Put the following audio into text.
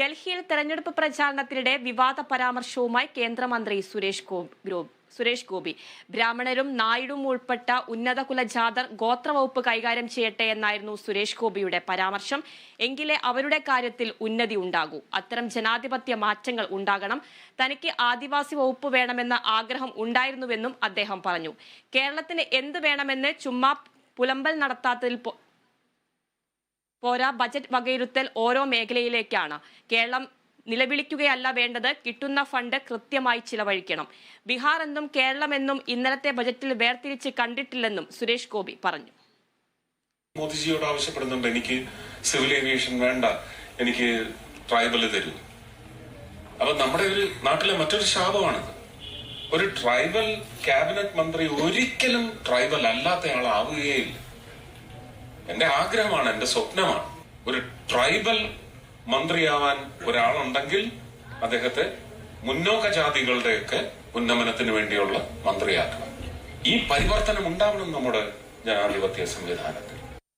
ഡൽഹിയിൽ തെരഞ്ഞെടുപ്പ് പ്രചാരണത്തിനിടെ വിവാദ പരാമർശവുമായി കേന്ദ്രമന്ത്രി സുരേഷ് ഗോ- സുരേഷ് ഗോപി. ബ്രാഹ്മണരും നായിഡും ഉൾപ്പെട്ട ഉന്നത കുലജാതർ ഗോത്രവകുപ്പ് കൈകാര്യം ചെയ്യട്ടെ എന്നായിരുന്നു സുരേഷ് ഗോപിയുടെ പരാമർശം. എങ്കിലേ അവരുടെ കാര്യത്തിൽ ഉന്നതി ഉണ്ടാകൂ. അത്തരം ജനാധിപത്യ മാറ്റങ്ങൾ ഉണ്ടാകണം. തനിക്ക് ആദിവാസി വകുപ്പ് വേണമെന്ന ആഗ്രഹം ഉണ്ടായിരുന്നുവെന്നും അദ്ദേഹം പറഞ്ഞു. കേരളത്തിന് എന്ത് വേണമെന്ന് ചുമ്മാ പുലമ്പൽ നടത്താത്തതിൽ പോരാ ബജറ്റ് വകയിരുത്തൽ ഓരോ മേഖലയിലേക്കാണ്. കേരളം നിലവിളിക്കുകയല്ല വേണ്ടത് കിട്ടുന്ന ഫണ്ട് കൃത്യമായി ചിലവഴിക്കണം. ബീഹാർ എന്നും കേരളമെന്നും ഇന്നലത്തെ ബജറ്റിൽ വേർതിരിച്ച് കണ്ടിട്ടില്ലെന്നും സുരേഷ് ഗോപി പറഞ്ഞു. മോദിജിയോട് ആവശ്യപ്പെടുന്നുണ്ട് എനിക്ക് സിവിൽ ഏവിയേഷൻ വേണ്ട എനിക്ക് ട്രൈബൽ തരൂ. അപ്പൊ നമ്മുടെ ഒരു നാട്ടിലെ മറ്റൊരു ശാപമാണിത്. ഒരു ട്രൈബൽ ക്യാബിനറ്റ് മന്ത്രി ഒരിക്കലും ട്രൈബൽ അല്ലാത്തയാളാവുകയില്ല എന്റെ ആഗ്രഹമാണ് എന്റെ സ്വപ്നമാണ്. ഒരു ട്രൈബൽ മന്ത്രിയാവാൻ ഒരാളുണ്ടെങ്കിൽ അദ്ദേഹത്തെ മുന്നോക്ക ജാതികളുടെയൊക്കെ ഉന്നമനത്തിന് വേണ്ടിയുള്ള മന്ത്രിയാക്കണം ഈ പരിവർത്തനം ഉണ്ടാവണം നമ്മുടെ ജനാധിപത്യ സംവിധാനത്തിൽ.